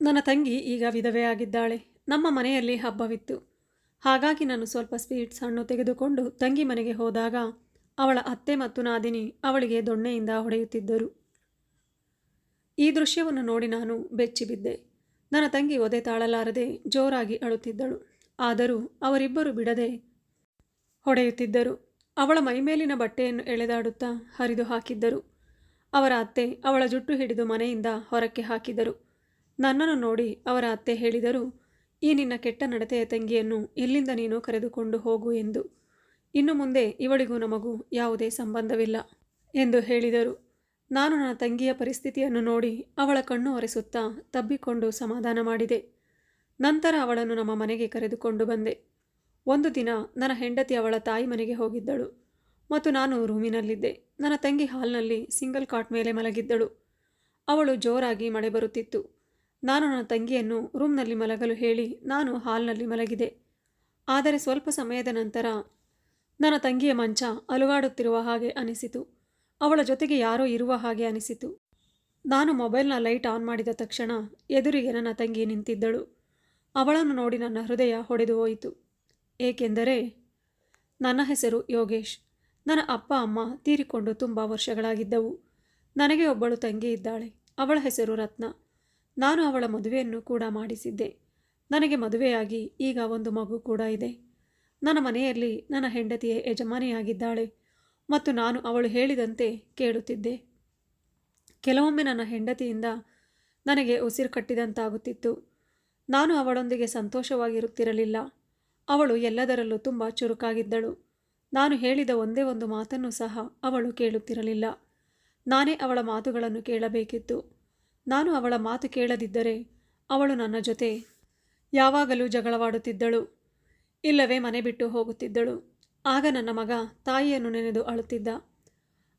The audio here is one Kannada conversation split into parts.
ನನ್ನ ತಂಗಿ ಈಗ ವಿಧವೆಯಾಗಿದ್ದಾಳೆ ನಮ್ಮ ಮನೆಯಲ್ಲಿ ಹಬ್ಬವಿತ್ತು. ಹಾಗಾಗಿ ನಾನು ಸ್ವಲ್ಪ ಸ್ವೀಟ್ಸ್ ಹಣ್ಣು ತೆಗೆದುಕೊಂಡು ತಂಗಿ ಮನೆಗೆ ಹೋದಾಗ ಅವಳ ಅತ್ತೆ ಮತ್ತು ನಾದಿನಿ ಅವಳಿಗೆ ದೊಣ್ಣೆಯಿಂದ ಹೊಡೆಯುತ್ತಿದ್ದರು. ಈ ದೃಶ್ಯವನ್ನು ನೋಡಿ ನಾನು ಬೆಚ್ಚಿಬಿದ್ದೆ ನನ್ನ ತಂಗಿ ಒದೆ ತಾಳಲಾರದೆ ಜೋರಾಗಿ ಅಳುತ್ತಿದ್ದಳು. ಆದರೂ ಅವರಿಬ್ಬರು ಬಿಡದೆ ಹೊಡೆಯುತ್ತಿದ್ದರು. ಅವಳ ಮೈಮೇಲಿನ ಬಟ್ಟೆಯನ್ನು ಎಳೆದಾಡುತ್ತಾ ಹರಿದು ಹಾಕಿದ್ದರು ಅವರ ಅತ್ತೆ ಅವಳ ಜುಟ್ಟು ಹಿಡಿದು ಮನೆಯಿಂದ ಹೊರಕ್ಕೆ ಹಾಕಿದರು ನನ್ನನ್ನು ನೋಡಿ ಅವರ ಅತ್ತೆ ಹೇಳಿದರು, ಈ ನಿನ್ನ ಕೆಟ್ಟ ನಡತೆಯ ತಂಗಿಯನ್ನು ಇಲ್ಲಿಂದ ನೀನು ಕರೆದುಕೊಂಡು ಹೋಗು ಎಂದು. ಇನ್ನು ಮುಂದೆ ಇವಳಿಗೂ ನಮಗೂ ಯಾವುದೇ ಸಂಬಂಧವಿಲ್ಲ ಎಂದು ಹೇಳಿದರು. ನಾನು ನನ್ನ ತಂಗಿಯ ಪರಿಸ್ಥಿತಿಯನ್ನು ನೋಡಿ ಅವಳ ಕಣ್ಣು ಒರೆಸುತ್ತಾ ತಬ್ಬಿಕೊಂಡು ಸಮಾಧಾನ ಮಾಡಿದೆ. ನಂತರ ಅವಳನ್ನು ನಮ್ಮ ಮನೆಗೆ ಕರೆದುಕೊಂಡು ಬಂದೆ. ಒಂದು ದಿನ ನನ್ನ ಹೆಂಡತಿ ಅವಳ ತಾಯಿ ಮನೆಗೆ ಹೋಗಿದ್ದಳು ಮತ್ತು ನಾನು ರೂಮಿನಲ್ಲಿದ್ದೆ. ನನ್ನ ತಂಗಿ ಹಾಲ್ನಲ್ಲಿ ಸಿಂಗಲ್ ಕಾಟ್ ಮೇಲೆ ಮಲಗಿದ್ದಳು. ಅವಳು ಜೋರಾಗಿ ಮಳೆ ಬರುತ್ತಿತ್ತು. ನಾನು ನನ್ನ ತಂಗಿಯನ್ನು ರೂಮ್ನಲ್ಲಿ ಮಲಗಲು ಹೇಳಿ ನಾನು ಹಾಲ್ನಲ್ಲಿ ಮಲಗಿದೆ. ಆದರೆ ಸ್ವಲ್ಪ ಸಮಯದ ನಂತರ ನನ್ನ ತಂಗಿಯ ಮಂಚ ಅಲುಗಾಡುತ್ತಿರುವ ಹಾಗೆ ಅನಿಸಿತು. ಅವಳ ಜೊತೆಗೆ ಯಾರೋ ಇರುವ ಹಾಗೆ ಅನಿಸಿತು. ನಾನು ಮೊಬೈಲ್ನ ಲೈಟ್ ಆನ್ ಮಾಡಿದ ತಕ್ಷಣ ಎದುರಿಗೆ ನನ್ನ ತಂಗಿ ನಿಂತಿದ್ದಳು. ಅವಳನ್ನು ನೋಡಿ ನನ್ನ ಹೃದಯ ಹೊಡೆದು ಹೋಯಿತು. ಏಕೆಂದರೆ ನನ್ನ ಹೆಸರು ಯೋಗೇಶ್. ನನ್ನ ಅಪ್ಪ, ಅಮ್ಮ ತೀರಿಕೊಂಡು ತುಂಬ ವರ್ಷಗಳಾಗಿದ್ದವು. ನನಗೆ ಒಬ್ಬಳು ತಂಗಿ ಇದ್ದಾಳೆ. ಅವಳ ಹೆಸರು ರತ್ನ. ನಾನು ಅವಳ ಮದುವೆಯನ್ನು ಕೂಡ ಮಾಡಿಸಿದ್ದೆ. ನನಗೆ ಮದುವೆಯಾಗಿ ಈಗ ಒಂದು ಮಗು ಕೂಡ ಇದೆ. ನನ್ನ ಮನೆಯಲ್ಲಿ ನನ್ನ ಹೆಂಡತಿಯೇ ಯಜಮಾನಿಯಾಗಿದ್ದಾಳೆ ಮತ್ತು ನಾನು ಅವಳು ಹೇಳಿದಂತೆ ಕೇಳುತ್ತಿದ್ದೆ. ಕೆಲವೊಮ್ಮೆ ನನ್ನ ಹೆಂಡತಿಯಿಂದ ನನಗೆ ಉಸಿರು ಕಟ್ಟಿದಂತಾಗುತ್ತಿತ್ತು. ನಾನು ಅವಳೊಂದಿಗೆ ಸಂತೋಷವಾಗಿರುತ್ತಿರಲಿಲ್ಲ. ಅವಳು ಎಲ್ಲದರಲ್ಲೂ ತುಂಬ ಚುರುಕಾಗಿದ್ದಳು. ನಾನು ಹೇಳಿದ ಒಂದೇ ಒಂದು ಮಾತನ್ನು ಸಹ ಅವಳು ಕೇಳುತ್ತಿರಲಿಲ್ಲ. ನಾನೇ ಅವಳ ಮಾತುಗಳನ್ನು ಕೇಳಬೇಕಿತ್ತು. ನಾನು ಅವಳ ಮಾತು ಕೇಳದಿದ್ದರೆ ಅವಳು ನನ್ನ ಜೊತೆ ಯಾವಾಗಲೂ ಜಗಳವಾಡುತ್ತಿದ್ದಳು. ಇಲ್ಲವೇ ಮನೆ ಬಿಟ್ಟು ಹೋಗುತ್ತಿದ್ದಳು. ಆಗ ನನ್ನ ಮಗ ತಾಯಿಯನ್ನು ನೆನೆದು ಅಳುತ್ತಿದ್ದ.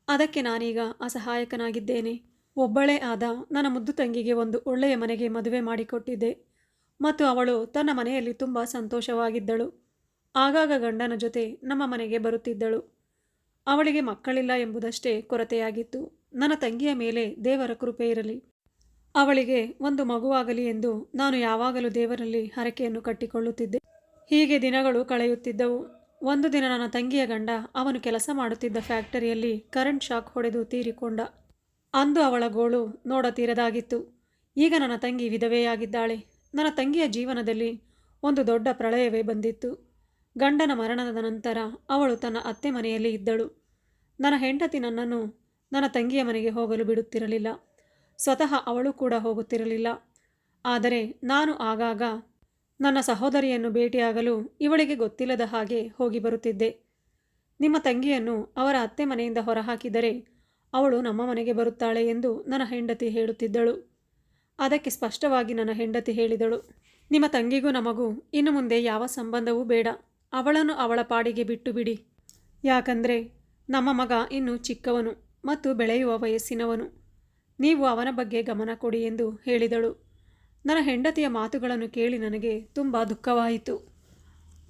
ಅದಕ್ಕೆ ನಾನೀಗ ಅಸಹಾಯಕನಾಗಿದ್ದೇನೆ. ಒಬ್ಬಳೇ ಆದ ನನ್ನ ಮುದ್ದು ತಂಗಿಗೆ ಒಂದು ಒಳ್ಳೆಯ ಮನೆಗೆ ಮದುವೆ ಮಾಡಿಕೊಟ್ಟಿದ್ದೆ. ಮತ್ತು ಅವಳು ತನ್ನ ಮನೆಯಲ್ಲಿ ತುಂಬ ಸಂತೋಷವಾಗಿದ್ದಳು. ಆಗಾಗ ಗಂಡನ ಜೊತೆ ನಮ್ಮ ಮನೆಗೆ ಬರುತ್ತಿದ್ದಳು. ಅವಳಿಗೆ ಮಕ್ಕಳಿಲ್ಲ ಎಂಬುದಷ್ಟೇ ಕೊರತೆಯಾಗಿತ್ತು. ನನ್ನ ತಂಗಿಯ ಮೇಲೆ ದೇವರ ಕೃಪೆ ಇರಲಿ. ಅವಳಿಗೆ, ಒಂದು ಮಗುವಾಗಲಿ ಎಂದು ನಾನು ಯಾವಾಗಲೂ ದೇವರಲ್ಲಿ ಹರಕೆಯನ್ನು ಕಟ್ಟಿಕೊಳ್ಳುತ್ತಿದ್ದೆ. ಹೀಗೆ ದಿನಗಳು ಕಳೆಯುತ್ತಿದ್ದವು. ಒಂದು ದಿನ ನನ್ನ ತಂಗಿಯ ಗಂಡ ಅವನು ಕೆಲಸ ಮಾಡುತ್ತಿದ್ದ ಫ್ಯಾಕ್ಟರಿಯಲ್ಲಿ ಕರೆಂಟ್ ಶಾಕ್ ಹೊಡೆದು ತೀರಿಕೊಂಡ. ಅಂದು ಅವಳ ಗೋಳು ನೋಡತೀರದಾಗಿತ್ತು ಈಗ ನನ್ನ ತಂಗಿ ವಿಧವೆಯಾಗಿದ್ದಾಳೆ. ನನ್ನ ತಂಗಿಯ ಜೀವನದಲ್ಲಿ ಒಂದು ದೊಡ್ಡ ಪ್ರಳಯವೇ ಬಂದಿತ್ತು. ಗಂಡನ ಮರಣದ ನಂತರ ಅವಳು ತನ್ನ ಅತ್ತೆ ಮನೆಯಲ್ಲಿ ಇದ್ದಳು. ನನ್ನ ಹೆಂಡತಿ ನನ್ನನ್ನು ನನ್ನ ತಂಗಿಯ ಮನೆಗೆ ಹೋಗಲು ಬಿಡುತ್ತಿರಲಿಲ್ಲ. ಸ್ವತಃ ಅವಳು ಕೂಡ ಹೋಗುತ್ತಿರಲಿಲ್ಲ. ಆದರೆ ನಾನು ಆಗಾಗ ನನ್ನ ಸಹೋದರಿಯನ್ನು ಭೇಟಿಯಾಗಲು ಇವಳಿಗೆ ಗೊತ್ತಿಲ್ಲದ ಹಾಗೆ ಹೋಗಿ ಬರುತ್ತಿದ್ದೆ. ನಿಮ್ಮ ತಂಗಿಯನ್ನು ಅವರ ಅತ್ತೆ ಮನೆಯಿಂದ ಹೊರಹಾಕಿದರೆ ಅವಳು ನಮ್ಮ ಮನೆಗೆ ಬರುತ್ತಾಳೆ ಎಂದು ನನ್ನ ಹೆಂಡತಿ ಹೇಳುತ್ತಿದ್ದಳು. ಅದಕ್ಕೆ ಸ್ಪಷ್ಟವಾಗಿ ನನ್ನ ಹೆಂಡತಿ ಹೇಳಿದಳು, ನಿಮ್ಮ ತಂಗಿಗೂ ನಮಗೂ ಇನ್ನು ಮುಂದೆ ಯಾವ ಸಂಬಂಧವೂ ಬೇಡ. ಅವಳನ್ನು ಅವಳ ಪಾಡಿಗೆ ಬಿಟ್ಟು ಬಿಡಿ ಯಾಕಂದರೆ ನಮ್ಮ ಮಗ ಇನ್ನೂ ಚಿಕ್ಕವನು ಮತ್ತು ಬೆಳೆಯುವ ವಯಸ್ಸಿನವನು. ನೀವು ಅವನ ಬಗ್ಗೆ ಗಮನ ಕೊಡಿ ಎಂದು ಹೇಳಿದಳು. ನನ್ನ ಹೆಂಡತಿಯ ಮಾತುಗಳನ್ನು ಕೇಳಿ ನನಗೆ ತುಂಬ ದುಃಖವಾಯಿತು.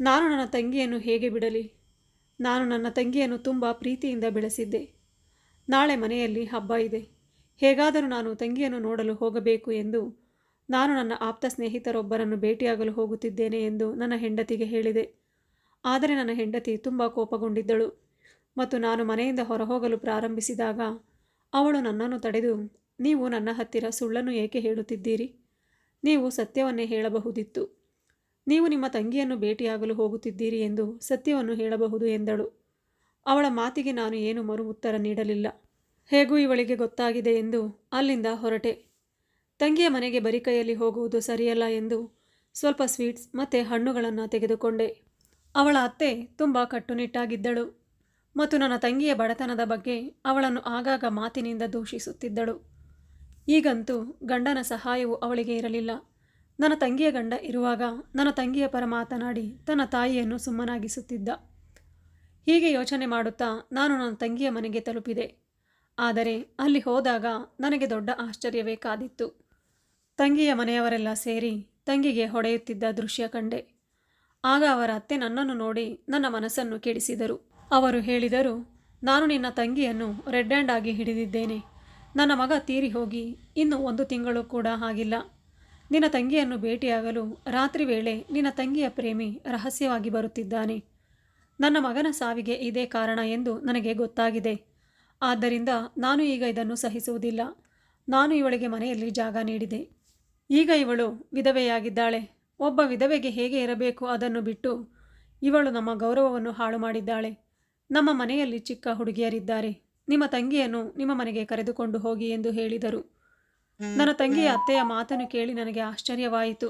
ನಾನು ನನ್ನ ತಂಗಿಯನ್ನು ಹೇಗೆ ಬಿಡಲಿ? ನಾನು ನನ್ನ ತಂಗಿಯನ್ನು ತುಂಬ ಪ್ರೀತಿಯಿಂದ ಬೆಳೆಸಿದ್ದೆ. ನಾಳೆ ಮನೆಯಲ್ಲಿ ಹಬ್ಬ ಇದೆ. ಹೇಗಾದರೂ ನಾನು ತಂಗಿಯನ್ನು ನೋಡಲು ಹೋಗಬೇಕು ಎಂದು ನಾನು ನನ್ನ ಆಪ್ತ ಸ್ನೇಹಿತರೊಬ್ಬರನ್ನು ಭೇಟಿಯಾಗಲು ಹೋಗುತ್ತಿದ್ದೇನೆ ಎಂದು ನನ್ನ ಹೆಂಡತಿಗೆ ಹೇಳಿದೆ. ಆದರೆ ನನ್ನ ಹೆಂಡತಿ ತುಂಬ ಕೋಪಗೊಂಡಿದ್ದಳು. ಮತ್ತು ನಾನು ಮನೆಯಿಂದ ಹೊರಹೋಗಲು ಪ್ರಾರಂಭಿಸಿದಾಗ ಅವಳು ನನ್ನನ್ನು ತಡೆದು ನೀವು ನನ್ನ ಹತ್ತಿರ ಸುಳ್ಳನ್ನು ಏಕೆ ಹೇಳುತ್ತಿದ್ದೀರಿ? ನೀವು ಸತ್ಯವನ್ನೇ ಹೇಳಬಹುದಿತ್ತು. ನೀವು ನಿಮ್ಮ ತಂಗಿಯನ್ನು ಭೇಟಿಯಾಗಲು ಹೋಗುತ್ತಿದ್ದೀರಿ ಎಂದು ಸತ್ಯವನ್ನು ಹೇಳಬಹುದು ಎಂದಳು. ಅವಳ ಮಾತಿಗೆ ನಾನು ಏನು ಮರು ಉತ್ತರ ನೀಡಲಿಲ್ಲ. ಹೇಗೂ ಇವಳಿಗೆ ಗೊತ್ತಾಗಿದೆ ಎಂದು ಅಲ್ಲಿಂದ ಹೊರಟೆ. ತಂಗಿಯ ಮನೆಗೆ ಬರಿ ಕೈಯಲ್ಲಿ ಹೋಗುವುದು ಸರಿಯಲ್ಲ ಎಂದು ಸ್ವಲ್ಪ ಸ್ವೀಟ್ಸ್ ಮತ್ತು ಹಣ್ಣುಗಳನ್ನು ತೆಗೆದುಕೊಂಡೆ. ಅವಳ ಅತ್ತೆ ತುಂಬ ಕಟ್ಟುನಿಟ್ಟಾಗಿದ್ದಳು ಮತ್ತು ನನ್ನ ತಂಗಿಯ ಬಡತನದ ಬಗ್ಗೆ ಅವಳನ್ನು ಆಗಾಗ ಮಾತಿನಿಂದ ದೂಷಿಸುತ್ತಿದ್ದಳು. ಈಗಂತೂ ಗಂಡನ ಸಹಾಯವು ಅವಳಿಗೆ ಇರಲಿಲ್ಲ. ನನ್ನ ತಂಗಿಯ ಗಂಡ ಇರುವಾಗ ನನ್ನ ತಂಗಿಯ ಪರ ಮಾತನಾಡಿ ತನ್ನ ತಾಯಿಯನ್ನು ಸುಮ್ಮನಾಗಿಸುತ್ತಿದ್ದ. ಹೀಗೆ ಯೋಚನೆ ಮಾಡುತ್ತಾ ನಾನು ನನ್ನ ತಂಗಿಯ ಮನೆಗೆ ತಲುಪಿದೆ. ಆದರೆ ಅಲ್ಲಿ ಹೋದಾಗ ನನಗೆ ದೊಡ್ಡ ಆಶ್ಚರ್ಯವೇ ಕಾದಿತ್ತು. ತಂಗಿಯ ಮನೆಯವರೆಲ್ಲ ಸೇರಿ ತಂಗಿಗೆ ಹೊಡೆಯುತ್ತಿದ್ದ ದೃಶ್ಯ ಕಂಡೆ. ಆಗ ಅವರ ಅತ್ತೆ ನನ್ನನ್ನು ನೋಡಿ ನನ್ನ ಮನಸ್ಸನ್ನು ಕೆಡಿಸಿದರು. ಅವರು ಹೇಳಿದರು, ನಾನು ನಿನ್ನ ತಂಗಿಯನ್ನು ರೆಡ್ ಹ್ಯಾಂಡ್ ಆಗಿ ಹಿಡಿದಿದ್ದೇನೆ. ನನ್ನ ಮಗ ತೀರಿ ಹೋಗಿ ಇನ್ನು ಒಂದು ತಿಂಗಳು ಕೂಡ ಆಗಿಲ್ಲ. ನಿನ್ನ ತಂಗಿಯನ್ನು ಭೇಟಿಯಾಗಲು ರಾತ್ರಿ ವೇಳೆ ನಿನ್ನ ತಂಗಿಯ ಪ್ರೇಮಿ ರಹಸ್ಯವಾಗಿ ಬರುತ್ತಿದ್ದಾನೆ. ನನ್ನ ಮಗನ ಸಾವಿಗೆ ಇದೇ ಕಾರಣ ಎಂದು ನನಗೆ ಗೊತ್ತಾಗಿದೆ. ಆದ್ದರಿಂದ ನಾನು ಈಗ ಇದನ್ನು ಸಹಿಸುವುದಿಲ್ಲ. ನಾನು ಇವಳಿಗೆ ಮನೆಯಲ್ಲಿ ಜಾಗ ನೀಡಿದೆ. ಈಗ ಇವಳು ವಿಧವೆಯಾಗಿದ್ದಾಳೆ. ಒಬ್ಬ ವಿಧವೆಗೆ ಹೇಗೆ ಇರಬೇಕು ಅದನ್ನು ಬಿಟ್ಟು ಇವಳು ನಮ್ಮ ಗೌರವವನ್ನು ಹಾಳು ಮಾಡಿದ್ದಾಳೆ ನಮ್ಮ ಮನೆಯಲ್ಲಿ ಚಿಕ್ಕ ಹುಡುಗಿಯರಿದ್ದಾರೆ. ನಿಮ್ಮ ತಂಗಿಯನ್ನು ನಿಮ್ಮ ಮನೆಗೆ ಕರೆದುಕೊಂಡು ಹೋಗಿ ಎಂದು ಹೇಳಿದರು. ನನ್ನ ತಂಗಿಯ ಅತ್ತೆಯ ಮಾತನ್ನು ಕೇಳಿ ನನಗೆ ಆಶ್ಚರ್ಯವಾಯಿತು.